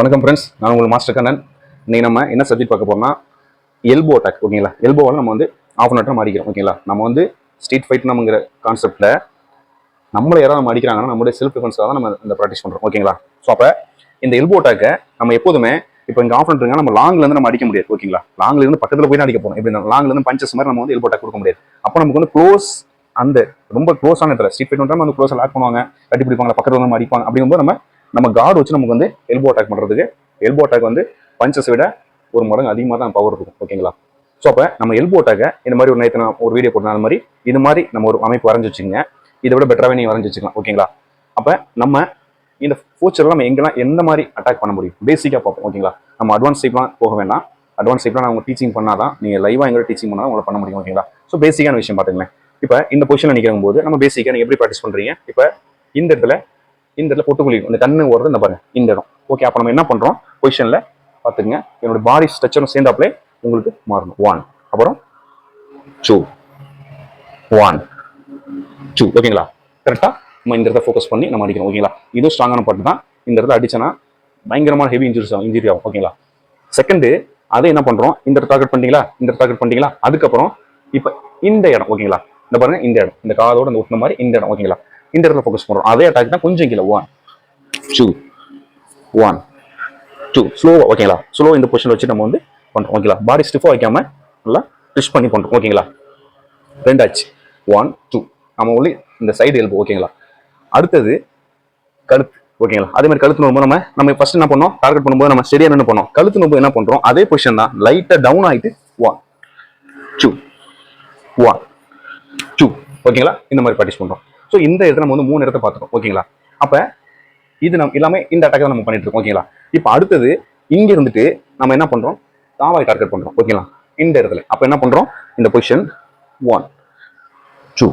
வணக்கம் ஃப்ரெண்ட்ஸ் நான் உங்கள் மாஸ்டர் கண்ணன். இன்னைக்கு நம்ம என்ன சப்ஜெக்ட் பார்க்க போறோம்னா எல்போ அட்டாக் ஓகேங்களா எல்போவால் நம்ம வந்து ஆஃப் அன் நம்ம ஓகேங்களா நம்ம வந்து ஸ்ட்ரீட் ஃபைட் நம்மங்கிற கான்செப்டில் நம்மளை யாராவது நம்ம அடிக்கிறாங்கன்னா நம்மளுடைய செல்ஃப் டிஃபென்ஸாக தான் நம்ம இந்த ப்ராக்டிஸ் பண்ணுறோம் ஓகேங்களா ஸோ அப்போ இந்த எல்போ அட்டாக்கை நம்ம எப்போதுமே இப்போ இங்கே ஆஃப் பண்ணுறங்க நம்ம லாங்லேருந்து நம்ம அடிக்க முடியாது ஓகேங்களா லாங்ல இருந்து பக்கத்தில் போய் தான் அடிக்க போகிறோம் இப்படி லாங்ல பஞ்சஸ் மாதிரி நம்ம வந்து எல்போ அட்டாக் கொடுக்க முடியாது. அப்போ நமக்கு வந்து க்ளோஸ் அந்த ரொம்ப க்ளோஸான இடத்துல ஸ்ட்ரீட் ஃபைட் வந்து க்ளோஸாக லாக் பண்ணுவாங்க கட்டி பிடிப்பாங்க பக்கத்தில் வந்து நம்ம அடிப்பாங்க. அப்படிங்கும்போது நம்ம நம்ம கார்டு வச்சு நமக்கு வந்து எல்போ அட்டாக் பண்ணுறதுக்கு எல்போ அட்டாக் வந்து பஞ்சஸ் விட ஒரு மடங்கு அதிகமாக தான் பவர் இருக்கும் ஓகேங்களா ஸோ அப்போ நம்ம எல்போ அட்டாக்கை இந்த மாதிரி ஒரு நேற்று நான் ஒரு வீடியோ போட்டேன் அந்த மாதிரி இது மாதிரி நம்ம ஒரு அமைப்பு வரைஞ்சி வச்சுங்க இதை விட பெட்டராகவே நீங்கள் வரைஞ்சி வச்சுக்கலாம் ஓகேங்களா அப்போ நம்ம இந்த ஃபியூச்சரில் நம்ம எங்கெல்லாம் எந்த மாதிரி அட்டாக் பண்ண முடியும்? பேசிக்காக பார்ப்போம் ஓகேங்களா நம்ம அட்வான்ஸ் டைப்லாம் போக வேண்டாம். அட்வான்ஸ் டைப்லாம் நான் உங்க டீச்சிங் பண்ணாதான் நீங்கள் லைவாக எங்களோட டீச்சிங் பண்ணால் உங்களை பண்ண முடியும் ஓகேங்களா ஸோ பேசிக்கான விஷயம் பார்த்துங்களேன் இப்போ இந்த பொசிஷனில் நிற்கும் போது நம்ம பேசிக்காக நீங்கள் எப்படி ப்ராக்டிஸ் பண்ணுறீங்க இப்போ இந்த இடத்துல இந்த இடத்துல பொட்டுக்குழி இந்த கண்ணு ஓடுறது இந்த பாருங்க இந்த இடம். ஓகே அப்போ நம்ம என்ன பண்ணுறோம் பொசிஷனில் பார்த்துங்க என்னோட பாடி ஸ்ட்ரக்சரும் சேர்ந்தாப்லே உங்களுக்கு மாறணும். ஒன் அப்புறம் டூ ஒன் டூ ஓகேங்களா கரெக்டாக நம்ம இந்த இடத்த ஃபோக்கஸ் பண்ணி நம்ம அடிக்கணும். ஓகேங்களா இதுவும் ஸ்ட்ராங்கான பாட்டு தான். இந்த இடத்துல அடிச்சனா பயங்கரமான ஹெவி இன்ஜுரிஸ் ஆகும். இன்ஜுரி ஆகும். ஓகேங்களா செகண்டு அதை என்ன பண்ணுறோம் இந்த இடத்த டார்கெட் பண்ணிட்டீங்களா? இந்த இடத்த டார்கெட் பண்ணிட்டீங்களா? அதுக்கப்புறம் இப்போ இந்த இடம். ஓகேங்களா இந்த பாருங்க இந்த இடம். இந்த காதோட இந்த ஒட்டின மாதிரி இந்த இடம். ஓகேங்களா இந்த இடத்துல ஃபோக்கஸ் பண்ணுறோம் அதே அட்டாக் தான் கொஞ்சம் கீழே. ஒன் டூ ஒன் டூ ஸ்லோவாக ஓகேங்களா ஸ்லோ இந்த பொசிஷன் வச்சு நம்ம வந்து பண்ணுறோம் ஓகேங்களா பாடி ஸ்டிஃபாக வைக்காம நல்லா ட்ரிஷ் பண்ணி பண்ணுறோம் ஓகேங்களா ரெண்டாச்சு. ஒன் டூ நம்ம ஒன்லி இந்த சைடு எல்போ ஓகேங்களா அடுத்தது கழுத்து ஓகேங்களா அதே மாதிரி கழுத்து நோம்பு நம்ம நம்ம ஃபர்ஸ்ட் என்ன பண்ணோம்? டார்கெட் பண்ணும்போது நம்ம சரியா என்ன பண்ணோம் கழுத்து நோம்பு என்ன பண்ணுறோம் அதே பொசிஷன் தான். லைட்டாக டவுன் ஆகிட்டு ஒன் டூ ஒன் டூ ஓகேங்களா இந்த மாதிரி ப்ராக்டிஸ் பண்ணுறோம் ஸோ இந்த இடத்துல நம்ம வந்து மூணு இடத்த பார்த்துட்டோம். ஓகேங்களா அப்போ இது நம்ம எல்லாமே இந்த அட்டாக் தான் நம்ம பண்ணிட்டு இருக்கோம். ஓகேங்களா இப்போ அடுத்தது இங்கே இருந்துட்டு நம்ம என்ன பண்ணுறோம் தாவாய் டார்கெட் பண்ணுறோம் ஓகேங்களா இந்த இடத்துல. அப்போ என்ன பண்ணுறோம் இந்த position one two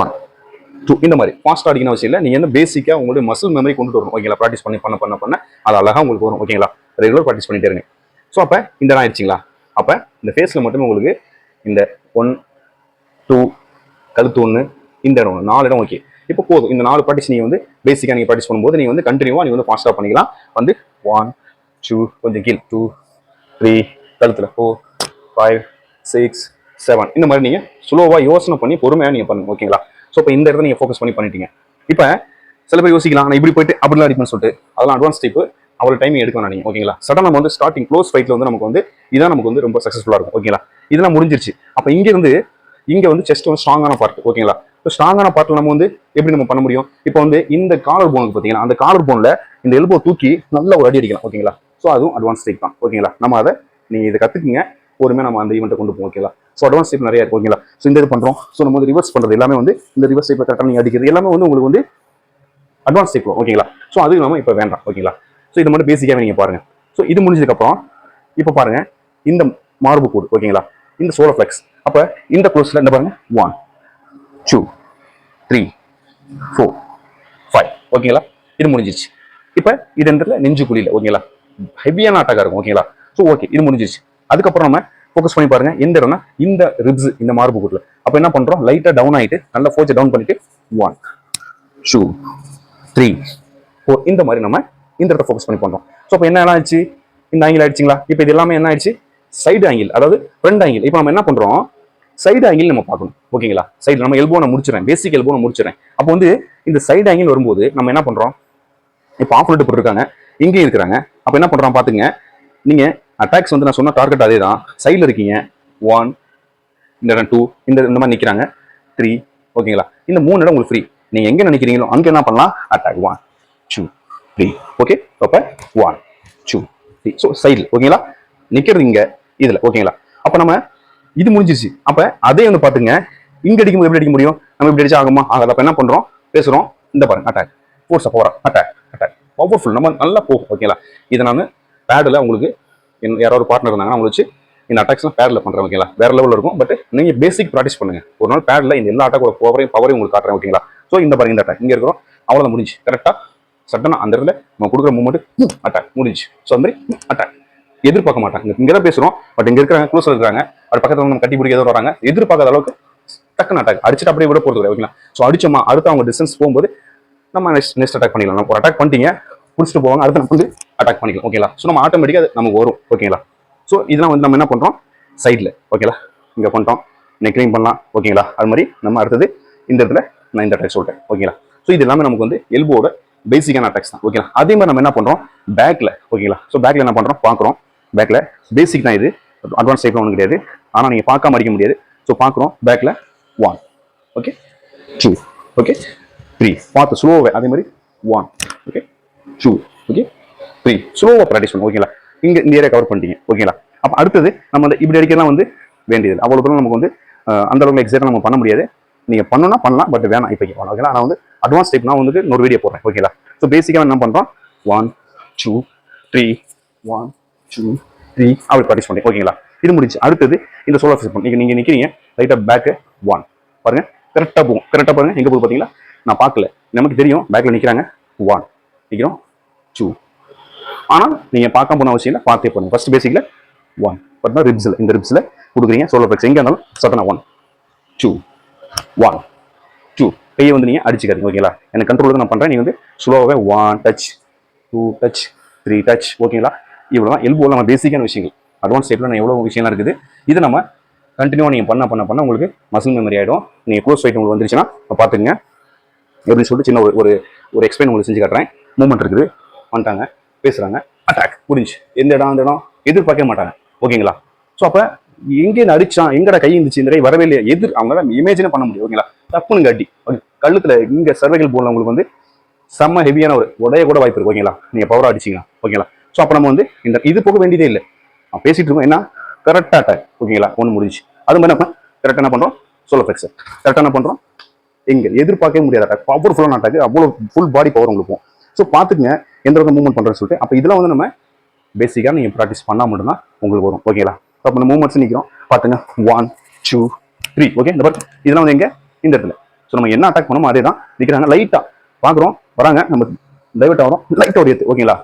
one two இந்த மாதிரி. ஃபாஸ்ட் அடிக்கணும் அவசியம் இல்லை. நீங்கள் வந்து பேசிக்காக உங்களுடைய மசில் மெமரி கொண்டு வரணும். ஓகேங்களா ப்ராக்டிஸ் பண்ணி பண்ண பண்ண பண்ண. அது அழகாக உங்களுக்கு வரும். ஓகேங்களா ரெகுலர் ப்ராக்டிஸ் பண்ணிட்டே இருங்க. ஸோ அப்போ இந்த இடம் ஆயிடுச்சிங்களா? அப்போ இந்த ஃபேஸில் மட்டுமே உங்களுக்கு இந்த ஒன் டூ கழுத்து ஒன்று இந்த இடம் நாலு இடம் ஓகே இப்போ போதும். இந்த நாலு ப்ராக்டிஸ் நீங்கள் வந்து பேசிக்காக நீங்கள் ப்ராக்டிஸ் பண்ணும்போது நீங்கள் வந்து கண்டினியூவாக நீங்கள் வந்து ஃபாஸ்ட்டாக பண்ணிக்கலாம். வந்து ஒன் டூ கொஞ்சம் கீழ். டூ த்ரீ கழுத்தில். ஃபோர் ஃபைவ் சிக்ஸ் செவன் இந்த மாதிரி நீங்கள் ஸ்லோவாக யோசனை பண்ணி பொறுமையாக நீங்கள் பண்ணுங்க. ஓகேங்களா ஸோ இப்போ இந்த இடத்துல நீங்கள் ஃபோக்கஸ் பண்ணி பண்ணிட்டீங்க. இப்போ சில பேர் யோசிக்கலாம் நான் இப்படி போயிட்டு அப்படிலாம் அடிப்பேன்னு சொல்லிட்டு. அதெல்லாம் அட்வான்ஸ் டைப்பு அவ்வளோ டைம் எடுக்கணும் நீங்கள் ஓகேங்களா சடன் நம்ம வந்து ஸ்டார்டிங் க்ளோஸ் ஃபைட்டில் வந்து நமக்கு வந்து இதான் நமக்கு வந்து ரொம்ப சக்ஸஸ்ஃபுல்லாக இருக்கும். ஓகேங்களா இதெல்லாம் முடிஞ்சிருச்சு. அப்போ இங்கேருந்து இங்கே வந்து செஸ்ட் வந்து ஸ்ட்ராங்கான பார்ட் ஓகேங்களா இப்போ ஸ்ட்ராங்கான பார்ட்டில் நம்ம வந்து எப்படி நம்ம பண்ண முடியும்? இப்போ வந்து இந்த காலர் போனுக்கு பார்த்தீங்கன்னா அந்த காலர் போனில் இந்த எல்போ தூக்கி நல்லா ஒரு அடி அடிக்கலாம் ஓகேங்களா ஸோ அதுவும் அட்வான்ஸ் டேக் தான் ஓகேங்களா நம்ம அதை நீங்கள் இதை கற்றுக்குங்க பொறுமையாக நம்ம அந்த ஈவெண்ட்டை கொண்டு போவோம் ஓகேங்களா ஸோ அட்வான்ஸ் டைப் நிறையா இருக்கும் ஓகேங்களா ஸோ இந்த இது பண்ணுறோம் ஸோ நம்ம வந்து ரிவர்ஸ் பண்ணுறது எல்லாமே வந்து இந்த ரிவர்ஸ் டைப்பில் கரெக்டாக நீங்கள் அடிக்கிறது எல்லாமே வந்து உங்களுக்கு வந்து அட்வான்ஸ் டைப் ஓகேங்களா ஸோ அது நம்ம இப்போ வேண்டாம் ஓகேங்களா ஸோ இது மட்டும் பேசிக்காகவே நீங்கள் பாருங்கள் ஸோ இது முடிஞ்சதுக்கப்புறம் இப்போ பாருங்கள் இந்த மார்பு கூடு ஓகேங்களா இந்த சோலோ ஃப்ளெக்ஸ் அப்போ இந்த க்ளோஸில் இந்த பாருங்கள் one two three four five ஓகேங்களா இது முடிஞ்சிருச்சு. இப்போ இது இடத்துல நெஞ்சு குழியில் ஓகேங்களா ஹெவியான அட்டாக்காக இருக்கும் ஓகேங்களா ஸோ ஓகே இது முடிஞ்சிருச்சு. அதுக்கப்புறம் நம்ம ஃபோக்கஸ் பண்ணி பாருங்க எந்த இடம்னா இந்த ரிப்ஸ் இந்த மார்பு கூட்டில். அப்போ என்ன பண்ணுறோம் லைட்டாக டவுன் ஆகிட்டு நல்லா ஃபோர்ஸை டவுன் பண்ணிட்டு ஒன் டூ த்ரீ ஃபோர் இந்த மாதிரி நம்ம இந்த இடத்த ஃபோக்கஸ் பண்ணி பண்ணுறோம் ஸோ இப்போ என்ன ஆச்சு இந்த ஆங்கிள் ஆயிடுச்சுங்களா? இப்போ இது எல்லாமே என்ன ஆயிடுச்சு? சைடு ஆங்கிள் அதாவது ஃப்ரண்ட் ஆங்கிள் இப்போ நம்ம என்ன பண்ணுறோம் சைடு ஆங்கிள் நம்ம பார்க்கணும். ஓகேங்களா சைடு நம்ம எல்போனை முடிச்சிடறேன். பேசிக் எல்போனை முடிச்சிடறேன். அப்போ வந்து இந்த சைடு ஆங்கிள் வரும்போது நம்ம என்ன பண்ணுறோம் இப்போ ஆஃப் லிட்டு போட்டிருக்காங்க. இங்கேயும் இருக்கிறாங்க. அப்போ என்ன பண்ணுறோம் பார்த்துங்க நீங்கள் அட்டாக்ஸ் வந்து நான் சொன்ன டார்கெட் அதே தான் சைடில் இருக்கீங்க. ஒன் இந்த இடம் டூ இந்த இந்த மாதிரி நிற்கிறாங்க த்ரீ ஓகேங்களா இந்த மூணு இடம் உங்களுக்கு ஃப்ரீ நீங்கள் எங்கே நினைக்கிறீங்களோ அங்கே என்ன பண்ணலாம்? Attack one two three okay அப்போ ஒன் டூ த்ரீ ஸோ சைடில் ஓகேங்களா நிற்கிறது இங்கே இதில் ஓகேங்களா அப்போ நம்ம இது முடிஞ்சிருச்சு. அப்போ அதே வந்து பார்த்துங்க இங்கே அடிக்கும்போது எப்படி அடிக்க முடியும்? நம்ம இப்படி அடிச்சா ஆகுமா? ஆகாது? அப்போ என்ன பண்ணுறோம் பேசுகிறோம் இந்த பாருங்க அட்டாக் ஃபோர்ஸ் போகிறோம் அட்டாக் அட்டாக் பவர்ஃபுல் நம்ம நல்லா போகும் ஓகேங்களா இதை நான் பேடில் உங்களுக்கு என் யாராவது ஒரு பார்ட்னர் இருந்தாங்கன்னா அவங்களை வச்சு இந்த அட்டாக்ஸ்லாம் பேடில் பண்ணுறேன் ஓகேங்களா வேறு லெவலில் இருக்கும். பட் நீங்கள் பேசிக் ப்ராக்டிஸ் பண்ணுங்கள் ஒரு நாள் பேடில் இந்த எல்லா அட்டாக்கோட பவரையும் பவரையும் உங்களுக்கு காட்டுறேன் ஓகேங்களா ஸோ இந்த பாருங்க இந்த அட்டாக் இங்கே இருக்கிறோம். அவ்வளோதான் முடிஞ்சு கரெக்டாக சட்டனாக அந்த இடத்துல நம்ம கொடுக்குற மூமெண்ட் அட்டாக் முடிஞ்சு ஸோ அந்த மாதிரி அட்டாக் எதிர்பார்க்க மாட்டாங்க. இங்கே தான் பேசுகிறோம் பட் இங்கே இருக்கிறாங்க க்ளோஸில் இருக்கிறாங்க. பட் பக்கத்தில் நம்ம கட்டி பிடிக்க ஏதோ வராங்க. எதிர்பார்க்காத அளவுக்கு டக்குன்னு அட்டாக் அடிச்சுட்டு அப்படியே விட போகிறது கிடையாது ஓகேங்களா ஸோ அடிச்சோமா அடுத்து அவங்க டிஸ்டன்ஸ் போகும்போது நம்ம நெக்ஸ்ட் நெக்ஸ்ட் அட்டாக் பண்ணிக்கலாம் நம்ம ஒரு அட்டாக் பண்ணிட்டீங்க பிடிச்சிட்டு போவாங்க அடுத்து நம்ம வந்து அட்டாக் பண்ணிக்கலாம் ஓகேங்களா ஸோ நம்ம ஆட்டோமேட்டிக்காக அது நமக்கு வரும் ஓகேங்களா ஸோ இதெல்லாம் வந்து நம்ம என்ன பண்ணுறோம் சைடில் ஓகேங்களா இங்கே பண்ணிட்டோம். நெக்லிங் பண்ணலாம் ஓகேங்களா அது மாதிரி நம்ம அடுத்தது இந்த இடத்துல நான் இந்த அட்டாக் சொல்லிட்டேன் ஓகேங்களா ஸோ இது எல்லாமே நமக்கு வந்து எல்போட பேசிக்கான அட்டாக்ஸ் தான் ஓகேங்களா அதே மாதிரி நம்ம என்ன பண்ணுறோம் பேக்கில் ஓகேங்களா ஸோ பேக்கில் என்ன பண்ணுறோம் பார்க்குறோம். பேக்கில் பேசிக் தான் இது. அட்வான்ஸ் டைப்ல ஒன்றும் கிடையாது. ஆனால் நீங்கள் பார்க்காம அடிக்க முடியாது. ஸோ பார்க்குறோம் பேக்கில் one okay two okay three பார்த்து ஸ்லோவே அதே மாதிரி one okay two okay three ஸ்லோவாக ப்ராக்டிஸ் பண்ணுங்க. ஓகேங்களா இங்கே இந்த ஏரியா கவர் பண்ணிட்டீங்க. ஓகேங்களா அப்போ அடுத்தது நம்ம அந்த இப்படி அடிக்கலாம் வந்து வேண்டியது அவ்வளோ தூரம் நமக்கு வந்து அந்தளவுக்கு அந்த அளவுக்கு எக்ஸாக்டாக நம்ம பண்ண முடியாது. நீங்கள் பண்ணணும்னா பண்ணலாம் பட் வேணாம். இப்போ பண்ணலாம். ஓகேங்களா நான் வந்து அட்வான்ஸ் டைப் நான் வந்து இன்னொரு வீடியோ போடுறேன். ஓகேங்களா ஸோ பேசிக்காக என்ன பண்ணுறோம் one two three one two three அப்படி ப்ராக்டிஸ் பண்ணி ஓகேங்களா இது முடிச்சு அடுத்தது இந்த சோலோ ஃபிக்ஸ் பண்ணி நீங்கள் நிற்கிறீங்க லைட்டாக பேக்கு ஒன் பாருங்க. கரெக்டாக போகும். கரெக்டாக பாருங்கள் எங்கே போகுது பார்த்தீங்களா நான் பார்க்கல. நமக்கு தெரியும். பேக்கில் நிற்கிறாங்க ஒன் நிற்கிறோம் டூ ஆனால் நீங்கள் பார்க்க போன அவசியம் இல்லை. பார்த்தே போகணும் ஃபர்ஸ்ட் பேசிக்கில் ஒன் பார்த்தா ரிப்ஸில் இந்த ரிப்ஸில் கொடுக்குறீங்க. சோலோ ஃபிளக்ஸ் எங்கே இருந்தாலும் சட்டனா ஒன் டூ ஒன் டூ கையை வந்து நீங்கள் அடிச்சுக்காதீங்க. ஓகேங்களா எனக்கு கண்ட்ரோல் நான் பண்ணுறேன் நீங்கள் வந்து ஸ்லோவாக one touch two touch three touch ஓகேங்களா இவ்வளோ தான் எல்போவில் நம்ம பேசிக்கான விஷயங்கள். அட்வான்ஸ் ஸ்டேட்டில் நான் எவ்வளோ விஷயம்லாம் இருக்குது. இது நம்ம கண்டினியூவாக நீங்கள் பண்ண பண்ண பண்ண உங்களுக்கு மசில் மெமரி ஆகிடும் நீங்கள் க்ளோஸ் ஃபைட் உங்களுக்கு வந்துருச்சுன்னா அப்ப பார்த்துங்க எப்படின்னு சொல்லிட்டு சின்ன ஒரு ஒரு ஒரு எக்ஸ்பிளைன் உங்களுக்கு செஞ்சு காட்டுறேன். மூவ்மெண்ட் இருக்குது. வந்துட்டாங்க. பேசுகிறாங்க அட்டாக் முடிஞ்சு. எந்த இடம் அந்த இடம்? எதிர்பார்க்கவே மாட்டாங்க. ஓகேங்களா? ஸோ அப்போ எங்கே அடிச்சான் எங்கடா கை இருந்துச்சு? இந்த வரவே இல்லையா. எதிர் அவங்களால இமேஜினே பண்ண முடியும். ஓகேங்களா? தப்புன்னு கட்டி. ஓகே கழுத்தில் இங்கே சர்வைகள் போல உங்களுக்கு வந்து செம்ம ஹெவியான ஒரு உடைய கூட வாய்ப்பு இருக்கு. ஓகேங்களா? நீங்கள் பவராக அடிச்சிங்களா ஓகேங்களா? ஸோ அப்போ நம்ம வந்து இந்த இது போக வேண்டியதே இல்லை. நான் பேசிட்டு இருக்கோம் என்ன? கரெக்டாக அட்டாக் ஓகேங்களா ஒன்று முடிஞ்சு அது மாதிரி நம்ம கரெக்டாக என்ன பண்ணுறோம் சோலோ ஃபிளெக்ஸ் கரெக்டாக என்ன பண்ணுறோம் எங்கே எதிர்பார்க்கவே முடியாத. அட்டாக் பவர்ஃபுல்லான அட்டாக் அவ்வளோ ஃபுல் பாடி பவர் உங்களுக்கு போகும். ஸோ பார்த்துக்குங்க எந்த அளவுக்கு மூவ்மெண்ட் பண்ணுறேன்னு சொல்லிட்டு. அப்போ இதெல்லாம் வந்து நம்ம பேசிக்காக நீங்கள் ப்ராக்டிஸ் பண்ணால் மட்டும்தான் உங்களுக்கு வரும். ஓகேங்களா அப்போ இந்த மூவ்மெண்ட்ஸ் நிற்கிறோம் பார்த்துங்க. ஒன் டூ த்ரீ ஓகே இந்த பாருங்க. இதெல்லாம் வந்து எங்கே? இந்த இடத்துல. ஸோ நம்ம என்ன அட்டாக் பண்ணோமோ அதே தான் நிற்கிறாங்க லைட்டாக பார்க்குறோம். வராங்க. நம்ம டைவர்ட் ஆகிறோம். லைட்டாக ஒரு ஓகேங்களா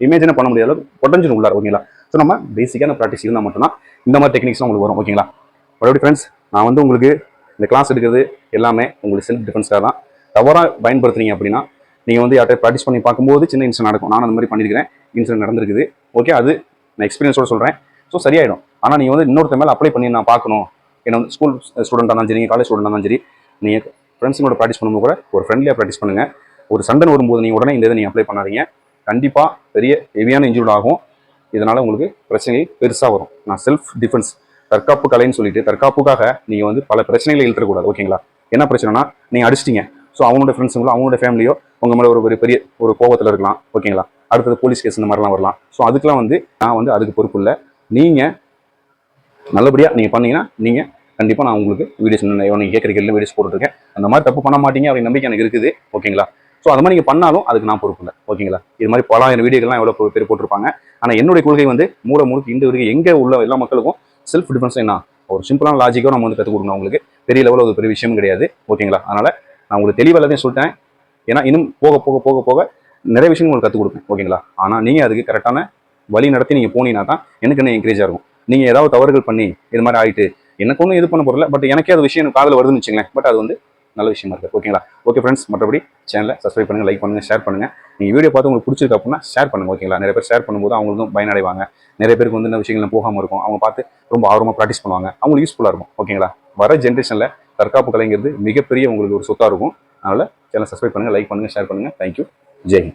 இமேஜினே பண்ண முடியாத அளவுக்கு பொட்டன்ஷியல் உள்ளார் ஓகேங்களா ஸோ நம்ம பேசிக்கான ப்ராக்டிஸ் இருந்தால் மட்டும்தான் இந்த மாதிரி டெக்னிக்ஸ் உங்களுக்கு வரும் ஓகேங்களா மறுபடியும் ஃப்ரெண்ட்ஸ் நான் வந்து உங்களுக்கு இந்த கிளாஸ் எடுக்கிறது எல்லாமே உங்களுக்கு செல்ஃப் டிஃபென்ஸ்க்காக தான். தவறாக பயன்படுத்துறீங்க அப்படின்னா நீங்கள் வந்து யார்கிட்ட ப்ராக்டிஸ் பண்ணி பார்க்கும்போது சின்ன இன்சிடென்ட் நடக்கும். நான் அந்த மாதிரி பண்ணியிருக்கிறேன். இன்சிடென்ட் நடந்திருக்குது. ஓகே அது நான் எக்ஸ்பீரியன்ஸோட சொல்கிறேன் ஸோ சரியாயிடும். ஆனால் நீங்கள் வந்து இன்னொருத்த மேலே அப்ளை பண்ணி நான் பார்க்கணும். ஏன்னா வந்து ஸ்கூல் ஸ்டூடெண்ட்டாக இருந்தாலும் சரி காலேஜ் ஸ்டூடெண்டாக இருந்தாலும் சரி நீங்கள் ஃப்ரெண்ட்ஸுங்களோட ப்ராக்டிஸ் பண்ணும்போது கூட ஒரு ஃப்ரெண்ட்லியாக ப்ராக்டிஸ் பண்ணுங்கள் ஒரு சண்டன் வரும்போது நீங்கள் உடனே இந்த இதை நீங்கள் அப்ளை பண்ணாதீங்க. கண்டிப்பாக பெரிய ஹெவியான இன்ஜூர்ட் ஆகும். இதனால் உங்களுக்கு பிரச்சனைகள் பெருசாக வரும். நான் செல்ஃப் டிஃபென்ஸ் தற்காப்பு கலைன்னு சொல்லிட்டு தற்காப்புக்காக நீங்கள் வந்து பல பிரச்சனைகளை இழுத்துறக்கூடாது ஓகேங்களா என்ன பிரச்சனைனா நீங்கள் அடிச்சிட்டீங்க. ஸோ அவங்களோட ஃப்ரெண்ட்ஸுங்களோ அவங்களோட ஃபேமிலியோ உங்கள் மேலே ஒரு பெரிய ஒரு கோபத்தில் இருக்கலாம் ஓகேங்களா அடுத்தது போலீஸ் கேஸ் இந்த மாதிரிலாம் வரலாம். ஸோ அதுக்கெலாம் வந்து நான் வந்து அதுக்கு பொறுப்பு இல்லை. நீங்கள் நல்லபடியாக நீங்கள் பண்ணீங்கன்னா நீங்கள் கண்டிப்பாக நான் உங்களுக்கு வீடியோஸ் நீங்கள் கேட்குற கேள்வி வீடியோஸ் போட்டுருக்கேன் அந்த மாதிரி தப்பு பண்ண மாட்டீங்க அப்படின்னு நம்பிக்கை எனக்கு இருக்குது ஓகேங்களா ஸோ அது மாதிரி நீங்கள் பண்ணாலும் அதுக்கு நான் பொறுப்பு இல்லை. ஓகேங்களா இது மாதிரி பலாயிரம் வீடியோகள்லாம் எவ்வளோ பேர் போட்டிருப்பாங்க. ஆனால் என்னுடைய கொள்கை வந்து மூட முழுக்க இந்த வரைக்கும் எங்கே உள்ள எல்லா மக்களுக்கும் செல்ஃப் டிஃபென்ஸ் என்ன ஒரு சிம்பிளான லாஜிக்கோ நம்ம வந்து கற்றுக் கொடுக்கணும் உங்களுக்கு பெரிய லெவலில் ஒரு பெரிய விஷயம் கிடையாது. ஓகேங்களா அதனால் நான் உங்களுக்கு தெளிவாக எல்லாத்தையும் சொல்லிட்டேன். ஏன்னா இன்னும் போக போக போக போக நிறைய விஷயங்கள் உங்களுக்கு கற்றுக் கொடுப்பேன். ஓகேங்களா ஆனால் நீங்கள் அதுக்கு கரெக்டான வழி நடத்தி நீங்கள் போனீங்கன்னா தான் எனக்கு என்ன என்கரேஜாக இருக்கும். நீங்கள் ஏதாவது தவறுகள் பண்ணி இது மாதிரி ஆகிட்டு எனக்கு ஒன்றும் இது பண்ண போகிறல பட் எனக்கே அது விஷயம் காதில் வருதுன்னு வச்சுங்களேன் பட் அது வந்து நல்ல விஷயமா இருக்குது ஓகேங்களா ஓகே ஃப்ரெண்ட்ஸ் மற்றபடி சேனலை சப்ஸ்கிரைப் பண்ணுங்கள் லைக் பண்ணுங்கள் ஷேர் பண்ணுங்கள் நீங்கள் வீடியோ பார்த்து உங்களுக்கு பிடிச்சிருக்கு அப்படின்னா ஷேர் பண்ணுங்கள் ஓகேங்களா நிறைய பேர் ஷேர் பண்ணும்போது அவங்களுக்கும் பயனடைவாங்க. நிறைய பேருக்கு வந்து இந்த விஷயங்கள்லாம் போகாமல் இருக்கும். அவங்க பார்த்து ரொம்ப ஆர்வமாக ப்ராக்டிஸ் பண்ணுவாங்க. அவங்களுக்கு யூஸ்ஃபுல்லாக இருக்கும் ஓகேங்களா வர ஜென்ரேஷனில் தற்காப்பு கலைங்கிறது மிகப்பெரிய உங்களுக்கு ஒரு சொத்தாக இருக்கும். அதனால் சேனல் சப்ஸ்கிரைப் பண்ணுங்கள் லைக் பண்ணுங்கள் ஷேர் பண்ணுங்கள் தேங்க்யூ ஜெய்